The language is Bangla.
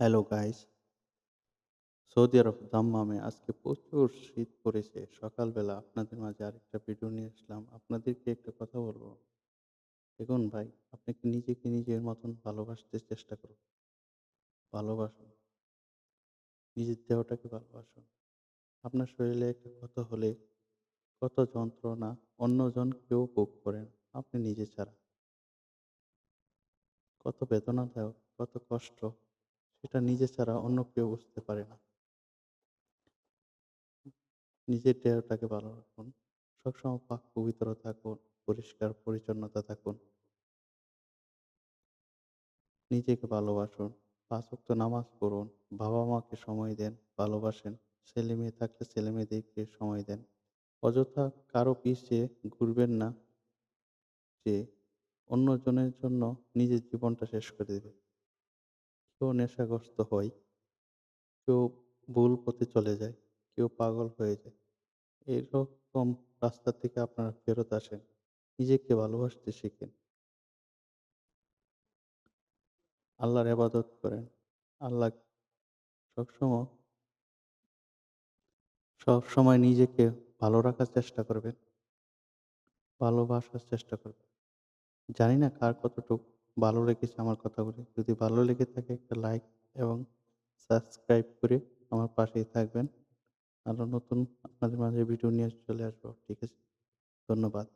Hello guys. সৌদি আরব দাম্মামে আজকে প্রচুর শীত পড়েছে। সকালবেলা আপনাদের মাঝে আরেকটা ভিডিও নিয়ে আসলাম। আপনাদেরকে একটা কথা বলব। দেখুন ভাই আপনাকে নিজেকে নিজের মতন ভালোবাসতে চেষ্টা করুন? ভালোবাসুন। নিজের দেহটাকে ভালোবাসুন। আপনার শরীরে একটা ক্ষত হলে কত যন্ত্রণা অন্যজন কেউ ভোগ করেন আপনি নিজে ছাড়া। কত বেদনাদায়ক, কত কষ্ট। সেটা নিজে ছাড়া অন্য কেউ বুঝতে পারে না। নিজের দেহটাকে ভালো রাখুন। সবসময় পাক পবিত্র থাকুন, পরিষ্কার পরিচ্ছন্নতা থাকুন। নিজেকে ভালোবাসুন। পাঁচ ওয়াক্ত নামাজ পড়ুন। বাবা মাকে সময় দেন, ভালোবাসেন। ছেলে মেয়ে থাকলে ছেলে মেয়েদেরকে সময় দেন। অযথা কারও পিছিয়ে ঘুরবেন না। যে অন্যজনের জন্য নিজের জীবনটা শেষ করে দেবে। কেউ নেশাগ্রস্ত হয় কেউ ভুল পথে চলে যায়, কেউ পাগল হয়ে যায়। এরকম রাস্তা থেকে আপনারা ফেরত আসেন, নিজেকে ভালোবাসতে শিখেন। আল্লাহর আবাদত করেন। আল্লাহ সবসময় সবসময় নিজেকে ভালো রাখার চেষ্টা করবেন। ভালোবাসার চেষ্টা করবেন। জানি না কার কতটুকু ভালো লেগেছে আমার কথাগুলি। যদি ভালো লেগে থাকে একটা লাইক এবং সাবস্ক্রাইব করে আমার পাশেই থাকবেন। আরও নতুন আপনাদের মাঝে ভিডিও নিয়ে চলে আসব। ঠিক আছে? ধন্যবাদ।